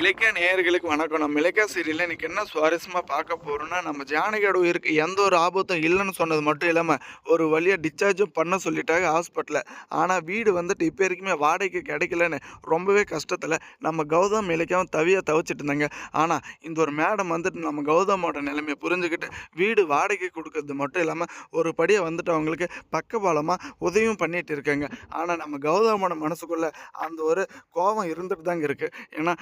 இலக்கிய நேயர்களுக்கு வணக்கம். நம்ம இலக்கிய சீரியலில் இன்னைக்கு என்ன சுவாரஸ்யமாக பார்க்க போகிறோம்னா நம்ம ஜானகியோட உயிருக்கு எந்த ஒரு ஆபத்தும் இல்லைன்னு சொன்னது மட்டும் இல்லாமல் ஒரு வழியாக டிஸ்சார்ஜும் பண்ண சொல்லிட்டாங்க ஹாஸ்பிட்டலில் ஆனால் வீடு வந்துட்டு இப்போ வரைக்குமே வாடகைக்கு கிடைக்கலன்னு ரொம்பவே கஷ்டத்தில் நம்ம கௌதம் இலக்கியாவும் தவியாக தவிச்சிட்டு இருந்தாங்க. ஆனால் இந்த ஒரு மேடம் வந்துட்டு நம்ம கௌதமோட நிலைமையை புரிஞ்சுக்கிட்டு வீடு வாடகை கொடுக்கறது மட்டும் இல்லாமல் ஒரு படியை வந்துட்டு அவங்களுக்கு பக்கபாலமாக உதவியும் பண்ணிட்டு இருக்காங்க. ஆனால் நம்ம கௌதமோட மனசுக்குள்ளே அந்த ஒரு கோபம் இருந்துட்டு தாங்க இருக்குது ஏன்னா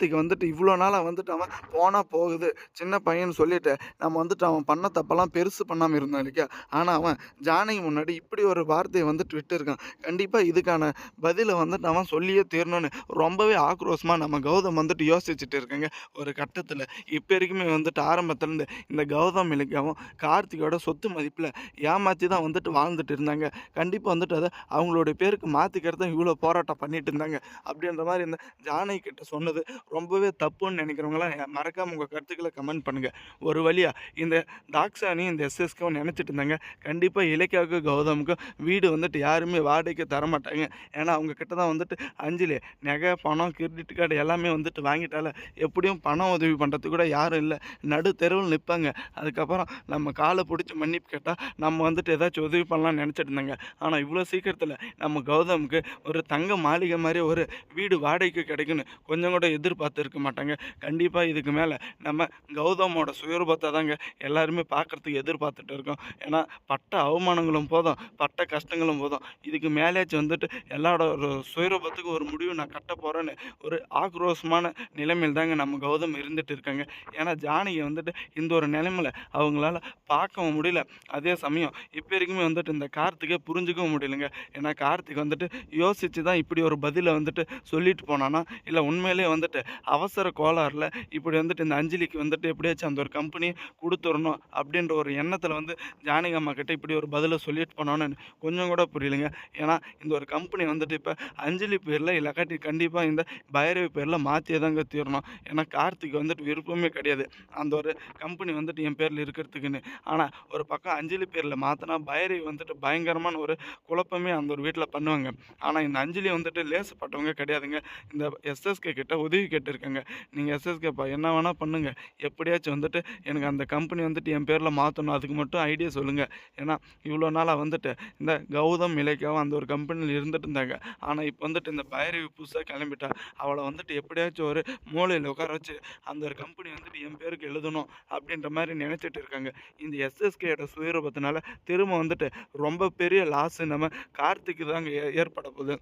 கார்த்திக் வந்துட்டு இவ்வளோ நாளாக வந்துட்டு அவன் போனால் போகுது சின்ன பையன் சொல்லிட்டு நம்ம வந்துட்டு அவன் பண்ண தப்பெல்லாம் பெருசு பண்ணாமல் இருந்தான் இல்லையா? ஆனால் அவன் ஜானகி முன்னாடி இப்படி ஒரு வார்த்தையை வந்துட்டு விட்டுருக்கான். கண்டிப்பாக இதுக்கான பதிலை வந்துட்டு அவன் சொல்லியே தீரணும்னு ரொம்பவே ஆக்ரோஷமாக நம்ம கௌதம் வந்துட்டு யோசிச்சுட்டு இருக்கேங்க. ஒரு கட்டத்தில் இப்போ வரைக்குமே வந்துட்டு ஆரம்பத்துலேருந்து இந்த கௌதம் இலக்கியாவும் கார்த்திகோட சொத்து மதிப்பில் ஏமாற்றி தான் வந்துட்டு வாழ்ந்துட்டு இருந்தாங்க. கண்டிப்பாக வந்துட்டு அதை அவங்களுடைய பேருக்கு மாற்றிக்கிறது இவ்வளோ போராட்டம் பண்ணிட்டு இருந்தாங்க. அப்படின்ற மாதிரி இந்த ஜானகி கிட்ட சொன்னது ரொம்பவே தப்புன்னு நினைக்கிறவங்களாம் மறக்காமல் உங்கள் கருத்துக்களை கமெண்ட் பண்ணுங்கள் ஒரு வழியாக இந்த டாக்ஸானி இந்த எஸ்எஸ்கவும் நினச்சிட்டு இருந்தாங்க. கண்டிப்பாக இலக்கியாவுக்கு கௌதமுக்கும் வீடு வந்துட்டு யாருமே வாடகைக்கு தர மாட்டாங்க. ஏன்னா அவங்க கிட்ட தான் வந்துட்டு அஞ்சலி நகை பணம் கிரெடிட் கார்டு எல்லாமே வந்துட்டு வாங்கிட்டால எப்படியும் பணம் உதவி பண்ணுறதுக்கு கூட யாரும் இல்லை. நடு தெருவில் நிற்பாங்க அதுக்கப்புறம் நம்ம காலை பிடிச்சி மன்னிப்பு கேட்டால் நம்ம வந்துட்டு ஏதாச்சும் உதவி பண்ணலாம்னு நினச்சிட்டு இருந்தாங்க. ஆனால் இவ்வளோ சீக்கிரத்தில் நம்ம கௌதமுக்கு ஒரு தங்க மாளிகை மாதிரி ஒரு வீடு வாடகைக்கு கிடைக்குன்னு கொஞ்சம் கூட எதிர்ப்பு எதிர்பார்த்து இருக்க மாட்டாங்க. கண்டிப்பாக இதுக்கு மேலே நம்ம கௌதமோட சுயரூபத்தை தாங்க எல்லாருமே பார்க்குறதுக்கு எதிர்பார்த்துட்டு இருக்கோம். ஏன்னா பட்ட அவமானங்களும் போதும் பட்ட கஷ்டங்களும் போதும். இதுக்கு மேலேயாச்சும் வந்துட்டு எல்லாரோட ஒரு சுயரூபத்துக்கு ஒரு முடிவு நான் கட்ட போகிறேன்னு ஒரு ஆக்ரோஷமான நிலைமையில் தாங்க நம்ம கௌதம் இருந்துட்டு இருக்காங்க. ஏன்னா ஜானகி வந்துட்டு இந்த ஒரு நிலைமையில் அவங்களால பார்க்கவும் முடியல. அதே சமயம் இப்போ வரைக்குமே வந்துட்டு இந்த கார்த்திகை புரிஞ்சுக்கவும் முடியலங்க. ஏன்னா கார்த்திக் வந்துட்டு யோசித்து தான் இப்படி ஒரு பதிலை வந்துட்டு சொல்லிட்டு போனானா இல்லை உண்மையிலே வந்துட்டு அவசர கோளாறில் இப்படி வந்துட்டு இந்த அஞ்சலிக்கு வந்துட்டு எப்படியாச்சும் அந்த ஒரு கம்பெனி கொடுத்துடணும் அப்படின்ற ஒரு எண்ணத்தில் வந்து ஜானகி அம்மா கிட்ட இப்படி ஒரு பதிலை சொல்லிட்டு போனோன்னு கொஞ்சம் கூட புரியலைங்க. ஏன்னா இந்த ஒரு கம்பெனி வந்துட்டு இப்போ அஞ்சலி பேரில் இல்லாக்காட்டி கண்டிப்பாக இந்த பைரவி பேரில் மாற்றியே தாங்க தீரணும். ஏன்னா கார்த்திக் வந்துட்டு விருப்பமே கிடையாது. அந்த ஒரு கம்பெனி வந்துட்டு என் பேரில் இருக்கிறதுக்குன்னு. ஆனால் ஒரு பக்கம் அஞ்சலி பேரில் மாற்றினா பைரவி வந்துட்டு பயங்கரமான ஒரு குழப்பமே அந்த ஒரு வீட்டில் பண்ணுவாங்க. ஆனால் இந்த அஞ்சலி வந்துட்டு லேசப்பட்டவங்க கிடையாதுங்க. இந்த எஸ்எஸ்கே கிட்ட உதவி கேட்டிருக்காங்க நீங்கள் எஸ்எஸ்கேப்பா என்ன வேணால் பண்ணுங்கள் எப்படியாச்சும் வந்துட்டு எனக்கு அந்த கம்பெனி வந்துட்டு என் பேரில் மாற்றணும் அதுக்கு மட்டும் ஐடியா சொல்லுங்கள் ஏன்னா இவ்வளோ நாளாக வந்துட்டு இந்த கௌதம் இலைக்காவும் அந்த ஒரு கம்பெனியில் இருந்துட்டு இருந்தாங்க. ஆனால் இப்போ வந்துட்டு இந்த பைரவி புதுசாக கிளம்பிட்டா அவளை வந்துட்டு எப்படியாச்சும் ஒரு மூலையில் உட்கார வச்சு அந்த ஒரு கம்பெனி வந்துட்டு என் பேருக்கு எழுதணும் அப்படின்ற மாதிரி நினச்சிட்டு இருக்காங்க. இந்த எஸ்எஸ்கேயோட சுயரூபத்தினால திரும்ப வந்துட்டு ரொம்ப பெரிய லாஸ் நம்ம கார்த்திக்கு தாங்க ஏ- ஏற்பட போகுது.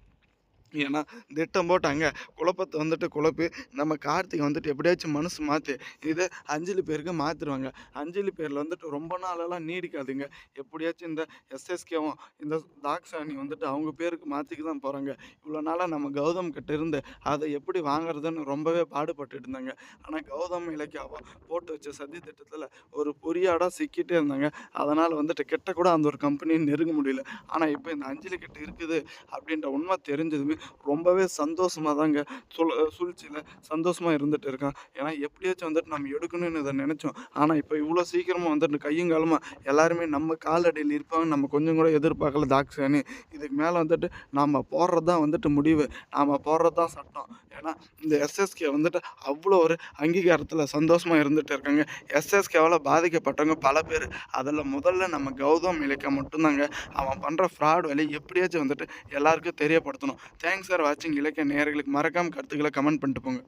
ஏன்னா திட்டம் போட்டாங்க. குழப்பத்தை வந்துட்டு குழப்பு நம்ம கார்த்திகை வந்துட்டு எப்படியாச்சும் மனசு மாற்றி இதை அஞ்சலி பேருக்கு மாற்றிடுவாங்க அஞ்சலி பேரில் வந்துட்டு ரொம்ப நாளெல்லாம் நீடிக்காதுங்க. எப்படியாச்சும் இந்த எஸ்எஸ்கேவும் இந்த தாக்ஷாணி வந்துட்டு அவங்க பேருக்கு மாற்றிக்க தான் போகிறாங்க இவ்வளோ நாளாக நம்ம கௌதம் கிட்ட இருந்து அதை எப்படி வாங்குறதுன்னு ரொம்பவே பாடுபட்டு இருந்தாங்க. ஆனால் கௌதம் இலக்கியாவும் போட்டு வச்ச சதி திட்டத்தில் ஒரு பொறியாடாக சிக்கிட்டே இருந்தாங்க. அதனால் வந்துட்டு கிட்ட கூட அந்த ஒரு கம்பெனியை நெருங்க முடியல. ஆனால் இப்போ இந்த அஞ்சலி கிட்ட இருக்குது அப்படின்ற உண்மை தெரிஞ்சதுமே ரொம்பவே சந்தோஷமாக தாங்க சொல் சூழ்ச்சியில் சந்தோஷமாக இருந்துகிட்டு இருக்கான். ஏன்னா எப்படியாச்சும் வந்துட்டு நம்ம எடுக்கணும்னு இதை நினச்சோம். ஆனால் இப்போ இவ்வளோ சீக்கிரமாக வந்துட்டு கையும் காலமாக எல்லாருமே நம்ம காலடியில் இருப்பாங்க. நம்ம கொஞ்சம் கூட எதிர்பார்க்கல தாக்ஸானு இதுக்கு மேலே வந்துட்டு நாம் போடுறது தான் வந்துட்டு முடிவு. நாம் போடுறது தான் சட்டம். ஏன்னா இந்த எஸ்எஸ்கே வந்துட்டு அவ்வளோ ஒரு அங்கீகாரத்தில் சந்தோஷமாக இருந்துகிட்டு இருக்காங்க. எஸ்எஸ்கேவால் பாதிக்கப்பட்டவங்க பல பேர். அதில் முதல்ல நம்ம கௌதம் இழைக்க மட்டும்தாங்க அவன் பண்ணுற ஃப்ராட் வேலையை எப்படியாச்சும் வந்துட்டு எல்லாருக்கும் தெரியப்படுத்தணும். தேங்க்ஸ் ஃபார் வாட்சிங் இலக்கிய நேர்களுக்கு மறக்காம கருத்துக்களை கமெண்ட் பண்ணிட்டு போங்க.